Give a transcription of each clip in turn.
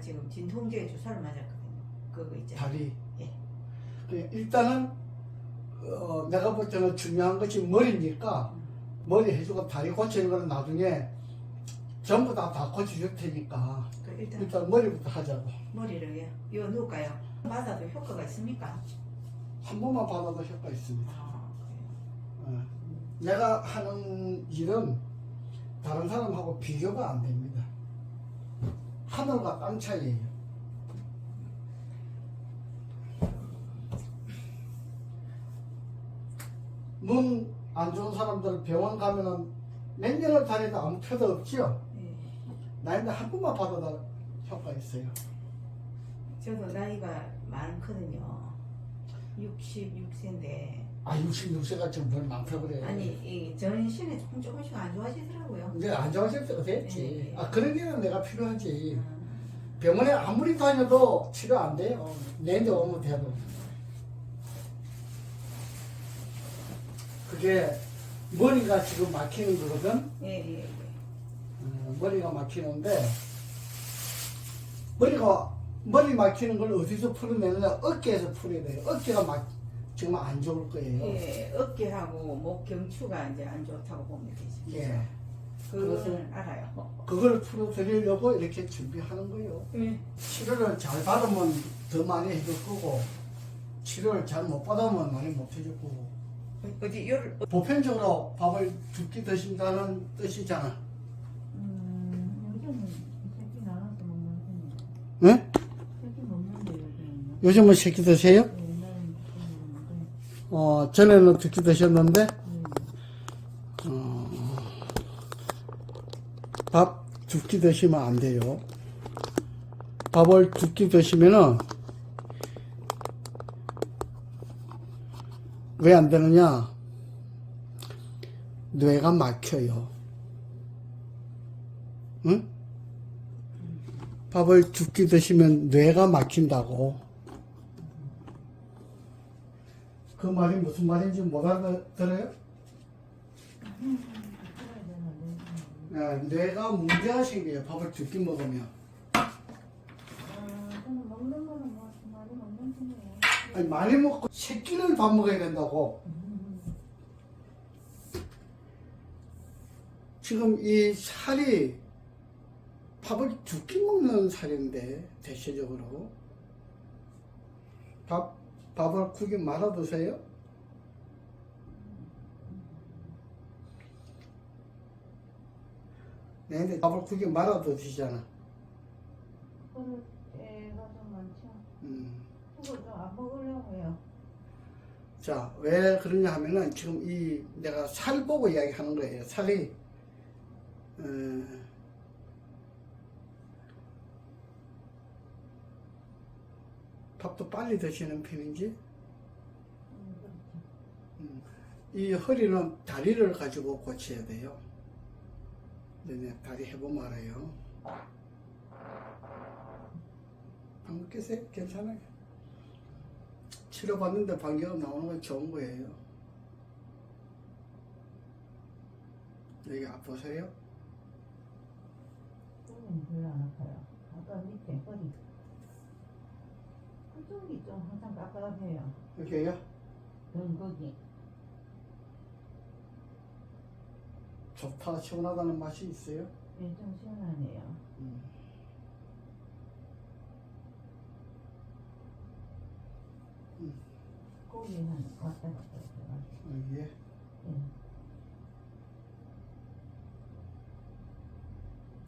제가 지금 진통제 주사를 맞았거든요. 그거 있잖아요. 다리. 예. 그 일단은 어, 내가 볼 때는 중요한 것이 머리니까 머리 해주고 다리 고치는 거는 나중에 전부 다 다 고쳐줄 테니까 그 일단 일단 머리부터 하자고. 머리를요. 이거 누울까요? 맞아도 효과가 있습니까? 한 번만 받아도 효과 있습니다. 아, 어. 내가 하는 일은 다른 사람하고 비교가 안 됩니다. 하늘과 땅 차이예요. 눈 안 좋은 사람들 병원 가면은 몇 년을 다녀도 아무 표도 없지요. 예. 나인데 한 번만 받아도 효과 있어요. 저도 나이가 많거든요. 66세인데 아 66세가 지금 뭘 많다 그래. 아니 이 전신에 조금 조금씩 안 좋아지더라고요. 이제 안 좋아질 때가 됐지. 네. 아 그러기에는 내가 필요하지. 음, 병원에 아무리 다녀도 치료 안 돼요. 내한테 오면 돼도. 그게 머리가 지금 막히는 거거든. 예, 예, 예. 어, 머리가 막히는데 머리가 머리 막히는 걸 어디서 풀어내느냐 어깨에서 풀어야 돼요. 어깨가 막 지금 안 좋을 거예요. 예, 어깨하고 목 경추가 이제 안 좋다고 보면 되죠. 예. 그것을 알아요. 그걸 풀어드리려고 이렇게 준비하는 거예요. 예. 치료를 잘 받으면 더 많이 해줄 거고 치료를 잘 못 받으면 많이 못 해줄 거고 어디 열 보편적으로 밥을 두끼 드신다는 뜻이잖아. 음, 요즘은 새끼 나눠서 먹는 네? 새끼 먹는데 요즘은 요즘은 새끼 드세요? 옛날에는 새끼 먹는데 어, 전에는 두끼 드셨는데 음, 어, 밥두 끼 드시면 안 돼요. 밥을 두 끼 드시면은 왜 안 되느냐? 뇌가 막혀요. 응? 밥을 두 끼 드시면 뇌가 막힌다고. 그 말이 무슨 말인지 못 알아들어요? 야, 뇌가 문제가 생겨요. 밥을 두끼 먹으면. 아니, 많이 먹고 세 끼를 밥 먹어야 된다고. 지금 이 살이 밥을 두 끼 먹는 살인데 대체적으로 밥 밥을 국에 말아 드세요? 네, 근데 밥을 국에 말아 드시잖아. 그거를 때가 좀 많죠 음. 그거 좀안 먹으려고 해요 자, 왜 그러냐 하면은 지금 이 내가 살 보고 이야기하는 거예요. 살이 어, 밥도 빨리 드시는 편인지 음, 이 허리는 다리를 가지고 고쳐야 돼요. 네네, 다리 해보면 알아요. 방금 깨세요? 괜찮아요. 치료받는데 방귀가 나오는 건 좋은 거예요. 여기 아프세요? 거기는 별로 안 아파요 아까 밑에 허리 그쪽이 좀 항상 깝깝해요 여기요? 등 거기 좋다, 시원하다는 맛이 있어요? 예, 좀 시원하네요 음. 거기는 왔다 갔다 해요 여기에 예.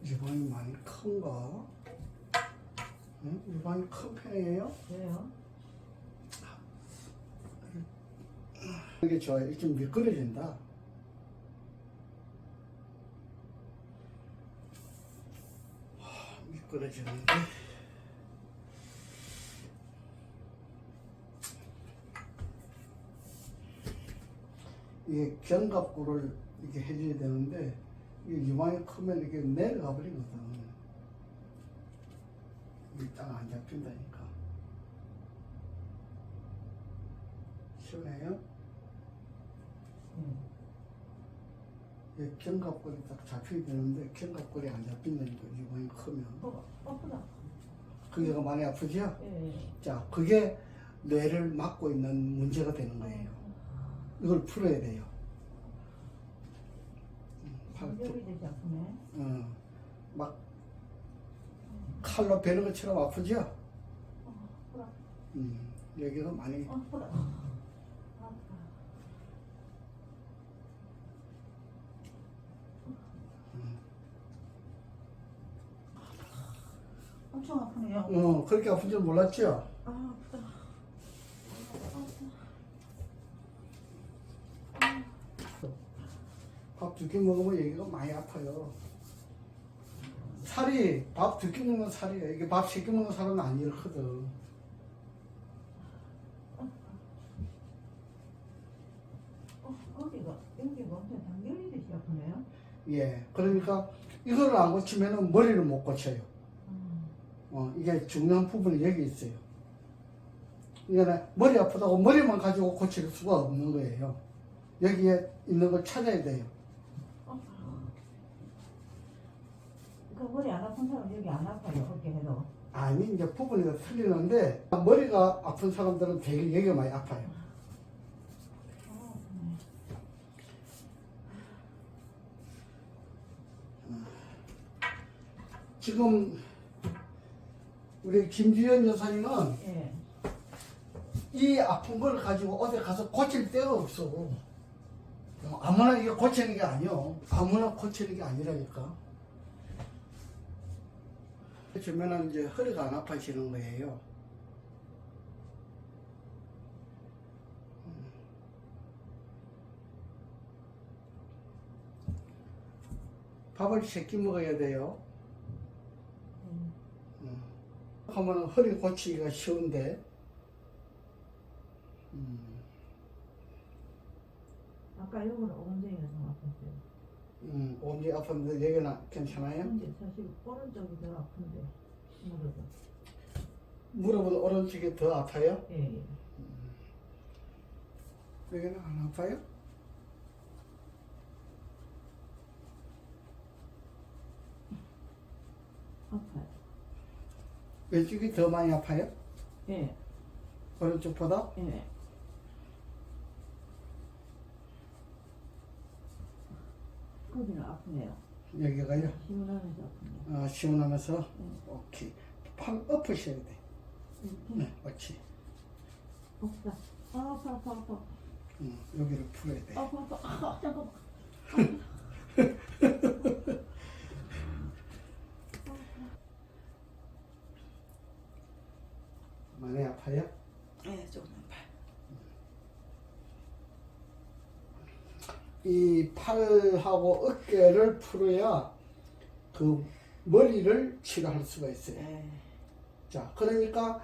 유방이 많이 큰가? 응? 유방이 큰 편이에요? 그래요? 이게 좋아요. 좀 미끄러진다. 하, 미끄러지는데. 이게 견갑골을 이렇게 해줘야 되는데 이게 유방이 크면 이게 내려가 버리거든. 이게 딱안 잡힌다니까. 시원해요? 예. 이 견갑골이 딱 잡혀야 되는데 견갑골이 안 잡힌다니까 유방이 크면 어, 아프다 거기가 많이 아프죠? 예. 자, 그게 뇌를 막고 있는 문제가 되는 거예요. 이걸 풀어야 돼요. 음, 팔, 관절이 되지 아프네. 어, 막 칼로 베는 것처럼 아프죠? 어, 아프다. 음, 여기가 많이 어, 아프다. 아프다. 엄청 아프네요. 어, 그렇게 아픈 줄 몰랐죠? 아, 아프다. 밥두끼 먹으면 여기가 많이 아파요. 살이 밥두끼 먹는 살이에요. 이게 밥세끼 먹는 살은 안 이렇거든. 어, 거기가, 여기가 엄청 단결이 되시 아프네요. 예. 그러니까 이거를 안 고치면은 머리를 못 고쳐요. 음. 어, 이게 중요한 부분이 여기 있어요. 그러니까 머리 아프다고 머리만 가지고 고칠 수가 없는 거예요. 여기에 있는 걸 찾아야 돼요. 그 머리 안 아픈 사람 여기 안 아파요. 그렇게 해도. 아니 이제 부분이 다 틀리는데 머리가 아픈 사람들은 되게 여기가 많이 아파요. 지금 우리 김주현 여사님은 예. 이 아픈 걸 가지고 어디 가서 고칠 데가 없어. 어, 아무나 이게 고치는 게 아니요. 아무나 고치는 게 아니라니까. 그러면은 이제 허리가 안 아파지는 거예요. 음. 밥을 세끼 먹어야 돼요. 음. 하면 허리 고치기가 쉬운데. 음. 아까 좀 아팠어요. 음, 몸이 아팠는데 여기는 괜찮아요? 근데 사실 오른쪽이 더 아픈데. 무릎은. 무릎은 오른쪽이 더 아파요? 예, 예. 여기는 안 아파요? 아파요. 왼쪽이 더 많이 아파요? 예, 오른쪽보다? 예. 거기는 아프네요. 여기가요? 시원하면서. 아, 시원하면서? 음. 오케이. 팔 엎으셔야 돼. 이렇게. 네, 그렇지. 아프다. 아, 아파, 아파, 아파. 음, 여기를 풀어야 돼. 아파, 아파. 아, 잠깐만. 많이 아파요? 예, 조금 아파요. 이 팔하고 어깨를 풀어야 그 머리를 치료할 수가 있어요. 예. 자, 그러니까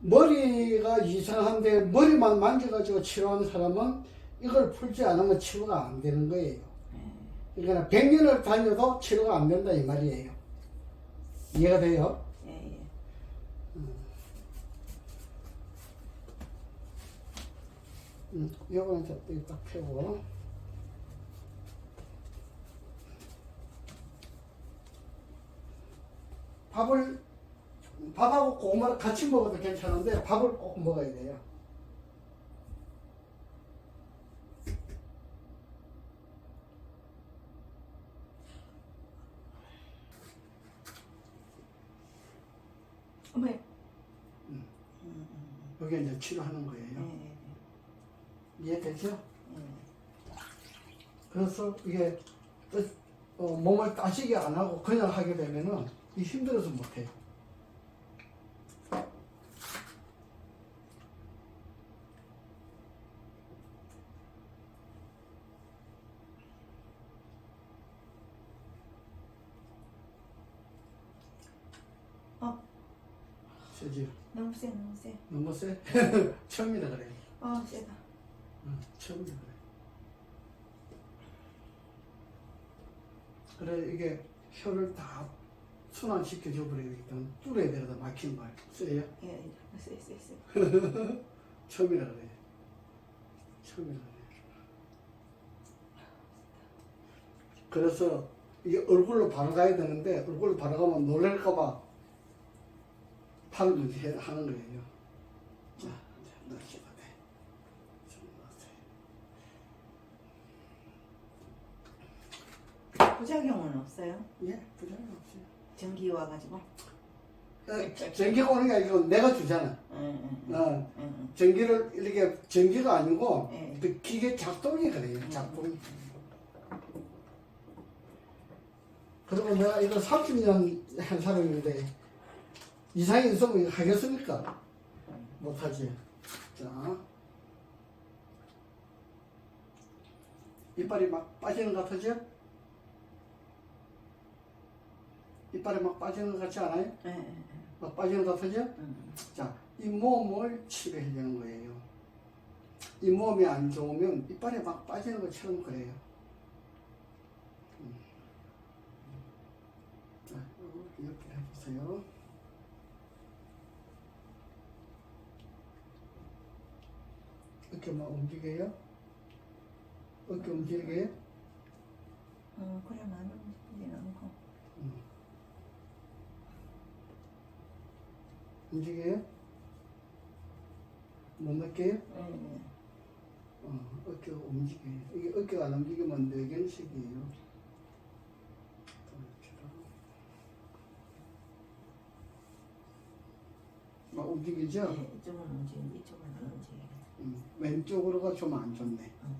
머리가 이상한데 머리만 만져가지고 치료하는 사람은 이걸 풀지 않으면 치료가 안 되는 거예요. 예. 그러니까 100년을 다녀도 치료가 안 된다 이 말이에요. 이해가 돼요? 예, 예. 음, 요거는 딱 펴고. 밥을, 밥하고 고구마를 같이 먹어도 괜찮은데 밥을 꼭 먹어야 돼요. 어머. 여기 이제 치료하는 거예요. 예, 예. 이해되죠? 예. 그래서 이게 어, 몸을 따시게 안 하고 그냥 하게 되면은 이 힘들어서 못해요. 어. 세지 너무 세, 너무 세. 너무 세? 처음이라 그래. 어, 세다. 응, 처음이라 그래. 그래 이게 혀를 다 순환시켜 줘 버려야 되기 때문에 뚫어야 되거든 막힌 걸. 세요? 예, 예. 세, 세, 세. 처음이라 그래. 처음이라 그래. 그래서 이게 얼굴로 바로 가야 되는데 얼굴로 바로 가면 놀랄까봐 팔을 이렇게 하는 거예요. 자, 이제 넣으시면 돼. 좀 넣으세요. 부작용은 없어요? 예, 부자는 없어요. 전기 와가지고. 어, 전기가 오는 게 아니고 내가 주잖아. 응, 응, 어, 응, 전기를 이렇게 전기가 아니고 예. 그 기계 작동이 그래요. 작동이. 그리고 내가 이거 30년 한 사람인데 이상이 있으면 이거 하겠습니까? 못하지. 자. 이빨이 막 빠지는 것 같으죠? 이빨이 막 빠지는 것 같지 않아요? 응, 응, 막 빠지는 것 같으죠? 응. 자, 이 몸을 치료하려는 거예요. 이 몸이 안 좋으면 이빨이 막 빠지는 것처럼 그래요. 음. 자, 이렇게 해보세요. 어깨 막 움직여요? 어깨 움직여요? 응, 그래 많이 움직이진 않고. 움직여요? 못 느껴요? 응, 응. 어, 어깨가 움직여요. 이게 어깨가 안 움직이면 뇌경색이에요. 막 움직이죠? 예, 이쪽은 움직이는데 이쪽은 안 움직이게. 음, 왼쪽으로가 좀 안 좋네. 응,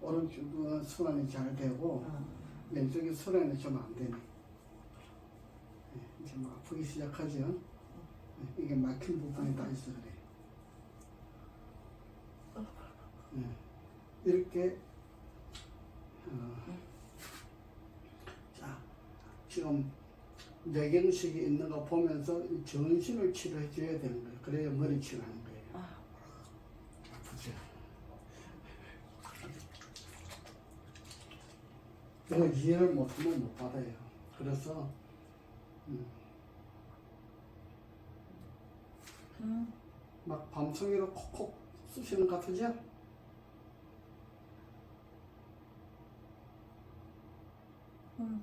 오른쪽은 순환이 잘 되고 응. 왼쪽이 순환이 좀 안 되네. 네, 이제 막 아프기 시작하죠. 네, 이게 막힌 부분이 다 있어 그래. 네, 이렇게 어, 자 지금 뇌경색이 있는 거 보면서 이 전신을 치료해 줘야 되는 거예요. 그래야 머리 치료하는 거예요. 아. 이거 이해를 못하면 못 받아요. 그래서 음, 응. 막 밤송이로 콕콕 쑤시는 것 같으죠? 응.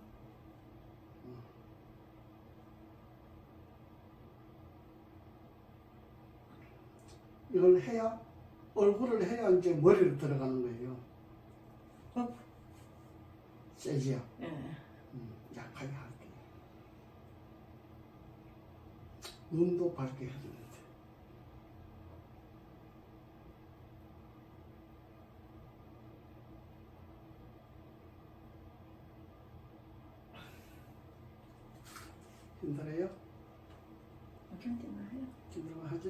이걸 해야 얼굴을 해야 이제 머리로 들어가는 거예요. 어. 세지요. 예. 음, 약하게 할게. 눈도 밝게. 힘들어요? 해요. 힘들어 하자.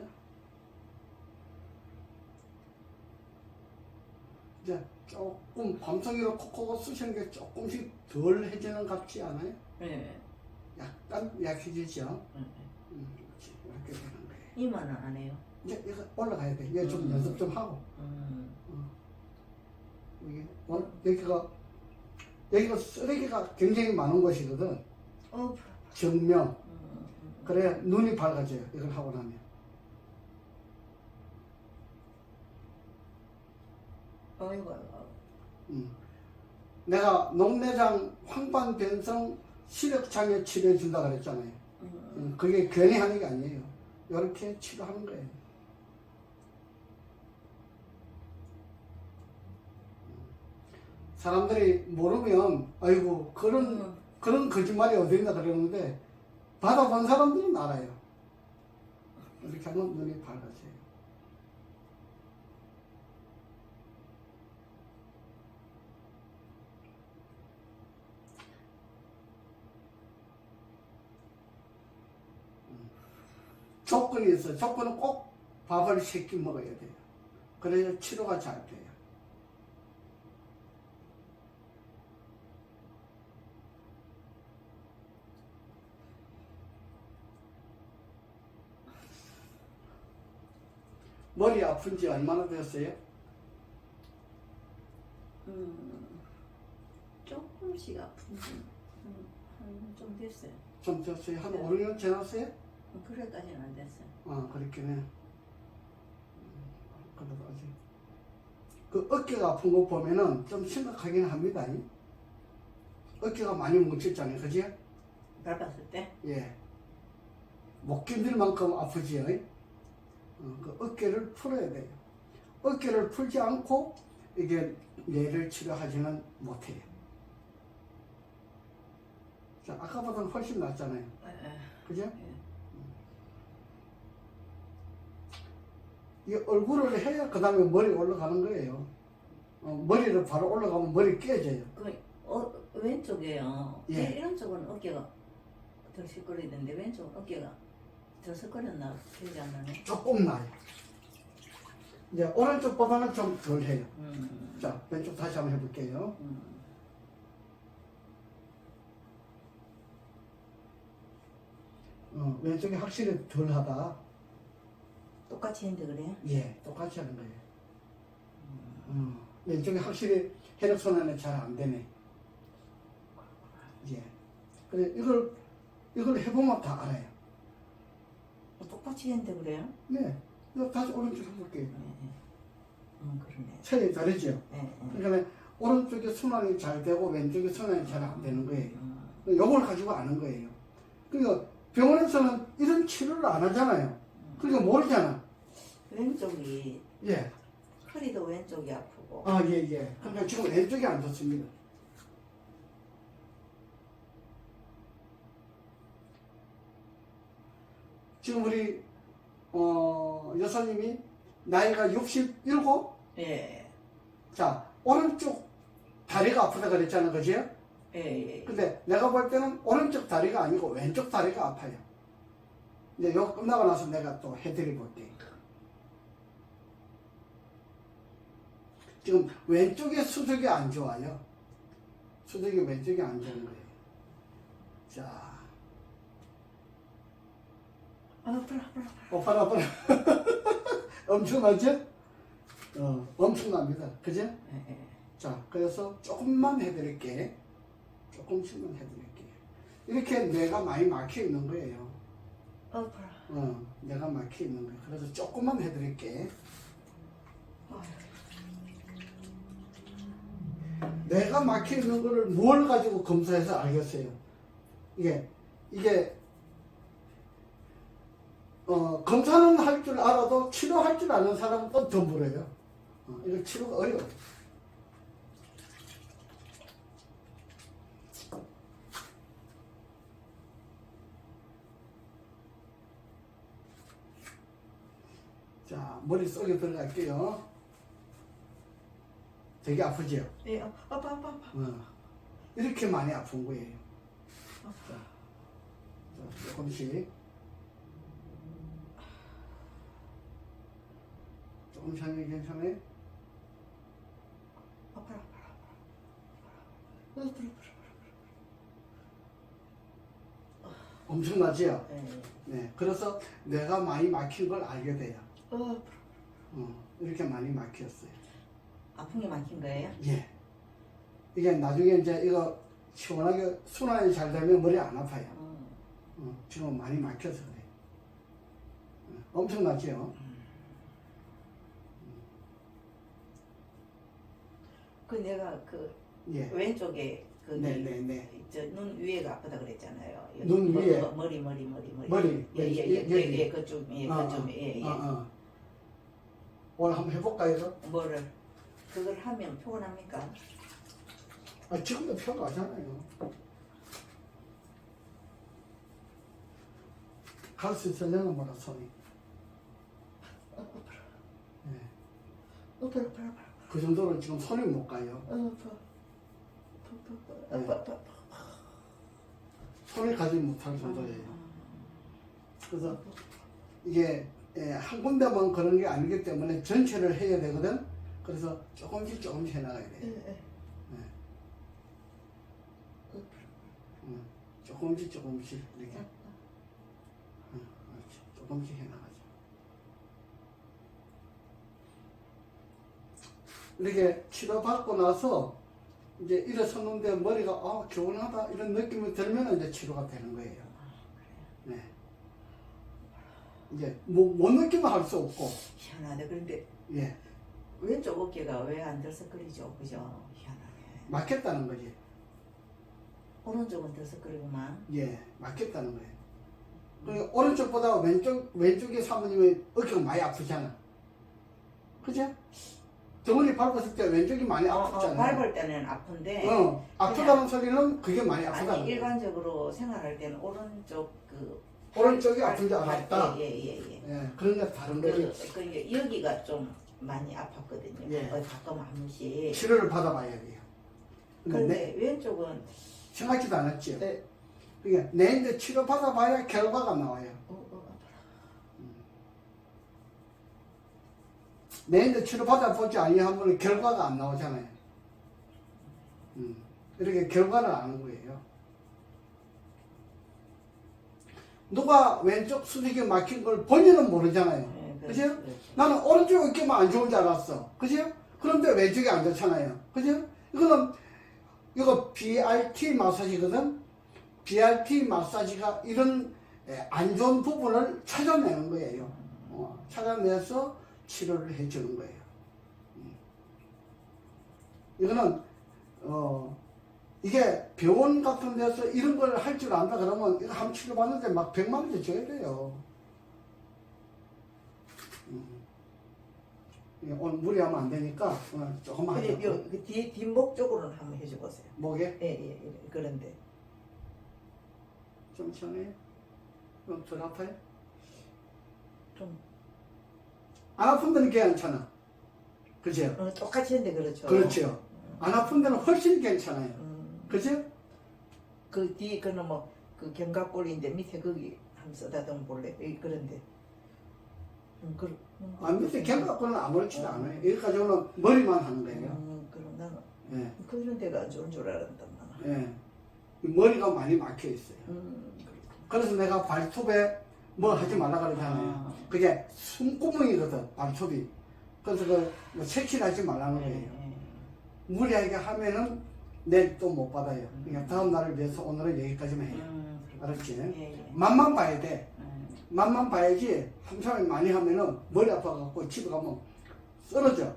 이제 조금 밤송이로 콕콕 쑤시는 게 조금씩 덜 해지는 것 같지 않아요? 예. 약간 약해지죠? 응, 음, 그렇지. 이렇게 되는 거예요. 이만은 안 해요. 이제 이거 올라가야 돼. 이제 좀 음. 연습 좀 하고. 음. 이게 어? 여기가 여기가 쓰레기가 굉장히 많은 곳이거든. 어, 정면. 음, 음. 그래 눈이 밝아져요. 이걸 하고 나면. 어이구. 음. 내가 녹내장 황반변성 시력장애 치료해 준다 그랬잖아요. 음. 음, 그게 괜히 하는 게 아니에요. 이렇게 치료하는 거예요. 사람들이 모르면 아이고 그런 음. 그런 거짓말이 어디 있나 그러는데 받아본 사람들은 알아요. 이렇게 하면 눈이 밝아져요. 조건이 있어요. 조건은 꼭 밥을 세끼 먹어야 돼요. 그래야 치료가 잘 돼요. 머리 아픈 지 얼마나 되었어요? 음, 조금씩 아픈지 음, 한좀 됐어요. 좀 되었어요? 한 네. 5, 6년 지났어요? 음, 그래까지는 안 됐어요. 아, 그렇긴 해. 음, 그래도 아직. 그 어깨가 아픈 거 보면은 좀 심각하긴 합니다. 이. 어깨가 많이 뭉쳤잖아요. 그지? 밟았을 때? 예. 못 견딜 만큼 아프지요. 어, 그 어깨를 풀어야 돼요. 어깨를 풀지 않고 이게 뇌를 치료하지는 못해요. 자, 아까보다는 훨씬 낫잖아요. 그죠? 이 얼굴을 해야 그 다음에 머리 올라가는 거예요. 어, 머리를 바로 올라가면 머리 깨져요. 그 어, 왼쪽에요. 예. 이런 쪽은 어깨가 더 시끄러지던데 왼쪽은 어깨가 더 시끄럽나 기억이 안 나네. 조금 나요. 이제 오른쪽보다는 좀 덜 해요. 음, 자, 왼쪽 다시 한번 해볼게요. 음. 어, 왼쪽이 확실히 덜 하다. 똑같이 했는데 그래? 예, 똑같이 하는 거예요. 어, 왼쪽이 확실히 혈액순환이 잘 안 되네. 예. 그래, 이걸, 이걸 해보면 다 알아요. 어, 똑같이 했는데 그래요? 네. 이거 다시 오른쪽 해볼게요. 네, 네. 음 그러네. 차이 다르죠? 네, 네. 그러니까 오른쪽이 순환이 잘 되고 왼쪽이 순환이 잘 안 되는 거예요. 음, 요걸 가지고 아는 거예요. 그러니까 병원에서는 이런 치료를 안 하잖아요. 그러니까 모르잖아. 왼쪽이 예. 허리도 왼쪽이 아프고 아, 예, 예. 그러니까 지금 왼쪽이 안 좋습니다. 지금 우리, 어, 여사님이 나이가 67? 예, 자, 오른쪽 다리가 아프다 그랬잖아, 그지? 예, 예. 근데 내가 볼 때는 오른쪽 다리가 아니고 왼쪽 다리가 아파요. 이제 이거 끝나고 나서 내가 또 해드려 볼게. 지금 왼쪽에 수족이 안 좋아요. 수족이 왼쪽이 안 좋은 거예요. 자, 아. 오빠라, 오빠라. 엄청나죠? 어, 엄청납니다. 그죠? 예, 예. 자, 그래서 조금만 해드릴게. 조금씩만 해드릴게. 이렇게 뇌가 많이 막혀 있는 거예요. 아파라. 어, 뇌가 막혀 있는 거예요. 그래서 조금만 해드릴게. 뇌가 막혀 있는 거를 뭘 가지고 검사해서 알겠어요. 이게, 이게, 어, 검사는 할 줄 알아도 치료할 줄 아는 사람은 또더 물어요. 어, 이거 치료가 어려워요. 자, 머릿속에 들어갈게요. 되게 아프죠? 예, 아, 아파, 아파, 아파. 어. 이렇게 많이 아픈 거예요. 자, 자, 조금씩. 하면 괜찮아요? 아파라, 아파라. 엄청나지요? 예, 네. 그래서 내가 많이 막힌 걸 알게 돼요. 어, 아파라. 어, 이렇게 많이 막혔어요. 아픈 게 막힌 거예요? 예. 이게 나중에 이제 이거 시원하게 순환이 잘 되면 머리 안 아파요. 음. 어, 지금 많이 막혀서 그래. 어, 엄청나죠? 그 내가 그 예. 왼쪽에 그 네네네. 저눈 위에가 아프다 그랬잖아요. 여기 눈 머- 위에? 머- 머리 머리 머리 머리. 머리, 예 예예 여기, 예, 여기. 예, 그쪽 예 어, 그쪽 예예. 어, 어. 오늘 한번 해볼까요? 이거? 뭐를 그걸 하면 피곤합니까? 아, 지금도 편하잖아요. 갈수 있으려면 뭐라 손이. 예. 아파 아파 아파 그 정도로 지금 손이 못 가요. 아파 아파 아파. 손이 가지 못할 정도예요. 그래서 이게 예, 한 군데만 그런 게 아니기 때문에 전체를 해야 되거든. 그래서 조금씩 조금씩 해나가야 예, 돼요. 예. 응. 조금씩 조금씩 이렇게. 응, 그렇지. 조금씩 해나가죠. 이렇게 치료받고 나서 이제 일어섰는데 머리가 아 개운하다 이런 느낌이 들면 이제 치료가 되는 거예요. 네. 이제 뭐, 못 느끼면 할 수 없고 희한하네. 그런데 예 왼쪽 어깨가 왜 안 들썩거리죠? 그죠? 희한하네. 맞겠다는 거지. 오른쪽은 들썩거리구만. 예 맞겠다는 거예요. 그러니까 오른쪽보다 왼쪽 왼쪽에 사모님이 어깨가 많이 아프잖아. 그죠? 덩어리 밟았을 때 왼쪽이 많이 어, 어, 아프잖아. 밟을 때는 아픈데 어, 아프다는 소리는 그게 많이 아프다. 아니 일반적으로 생활할 때는 오른쪽 그 오른쪽이 발- 아픈 줄 발- 알았다. 예예예 예, 예. 예, 그런 게 다른 거지. 그, 그 이제 여기가 좀 많이 아팠거든요. 예. 어, 가끔 한 번씩. 치료를 받아봐야 돼요. 근데 내- 그런데 왼쪽은 생각지도 않았지. 네. 그러니까 내 이제 치료 받아봐야 결과가 나와요. 어, 어, 아파라. 내 이제 치료 받아보지 아니하면 결과가 안 나오잖아요. 음, 이렇게 결과를 아는 거예요. 누가 왼쪽 수직에 막힌 걸 본인은 모르잖아요. 네, 그죠? 그렇죠. 나는 오른쪽 어깨만 안 좋은 줄 알았어. 그죠? 그런데 왼쪽이 안 좋잖아요. 그죠? 이거는, 이거 BRT 마사지거든? BRT 마사지가 이런 에, 안 좋은 부분을 찾아내는 거예요. 어, 찾아내서 치료를 해주는 거예요. 음. 이거는, 어, 이게 병원 같은 데서 이런 걸 할 줄 안다 그러면 이거 한 치료 받는데 막 100만 원째 줘야 돼요. 예, 오늘 무리하면 안 되니까 어, 조금만. 근데 요, 그 뒤, 뒷목 쪽으로는 한번 해줘보세요. 목에 예, 예, 예. 그런데. 좀 시원해요? 어, 덜 아파요? 좀, 안 아픈 데는 괜찮아. 그죠? 어, 똑같이 했는데 그렇죠. 그렇죠. 안 아픈 데는 훨씬 괜찮아요. 음, 그죠? 그 뒤, 그는 뭐, 그 견갑골인데 밑에 거기 한번 써다듬어 볼래? 예, 그런데. 음, 그, 음, 아, 밑에 견갑골은 아무렇지도 않아요. 여기까지는 머리만 하는 거예요. 음, 그럼 나는 예, 그런 데가 안 좋은 줄 알았단 말이야. 예. 이 머리가 많이 막혀 있어요. 음, 그렇구나. 그래서 내가 발톱에 뭐 하지 말라 그러잖아요. 아. 그게 숨구멍이거든, 발톱이. 그래서 그 색칠하지 말라는 거예요. 예, 무리하게 하면은 내일 또 못 받아요. 그러니까 다음 날을 위해서 오늘은 여기까지만 예. 해요. 음, 알았지? 예, 예. 맛만 봐야 돼. 음, 맛만 봐야지 함상을 많이 하면은 머리 아파갖고 집에 가면 쓰러져.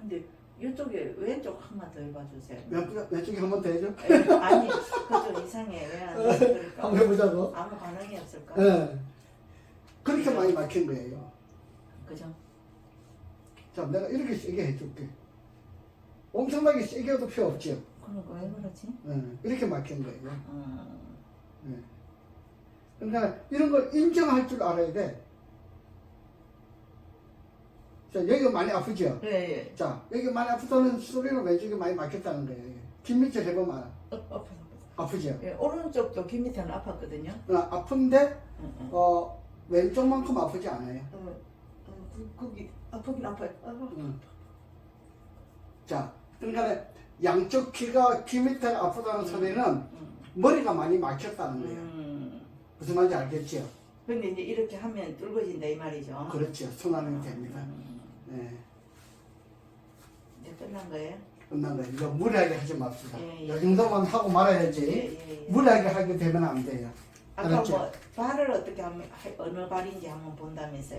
근데 이쪽에 왼쪽 한 번 더 해봐주세요. 왼쪽, 왼쪽에 한 번 더 해줘? 예, 아니, 그쪽 이상해. 왜안 그럴까? 한번 해보자고. 아무 반응이 없을까? 예. 그렇게 많이 막힌 거예요. 그죠? 자, 내가 이렇게 세게 해줄게. 엄청나게 세게 해도 필요 없죠. 그러니까 왜 그러지? 예. 이렇게 막힌 거예요. 음, 그러니까 이런 걸 인정할 줄 알아야 돼. 자, 여기가 많이 아프죠? 예, 예. 자, 여기 많이 아프다는 소리는 왼쪽이 많이 막혔다는 거예요. 김밑에 해보면 알아. 어, 아파. 아프죠? 예, 오른쪽도 귀 밑에는 아팠거든요. 그러나 아픈데, 응, 응. 어, 왼쪽만큼 아프지 않아요. 어, 어, 그, 거기 아프긴 아파요. 아, 응. 자, 그러니까 양쪽 귀가 귀 밑에 아프다는 소리는 음, 머리가 많이 막혔다는 거예요. 음. 무슨 말인지 알겠죠? 근데 이제 이렇게 하면 뚫어진다 이 말이죠. 그렇죠. 순환이 됩니다. 음, 네. 이제 끝난 거예요? 끝난 거예요. 이거 무리하게 하지 맙시다. 예, 예. 이 정도만 하고 말아야지. 예, 예, 예. 무리하게 하게 되면 안 돼요. 아까 알았죠? 뭐 발을 어떻게 하면 하- 어느 발인지 한번 본다면서요.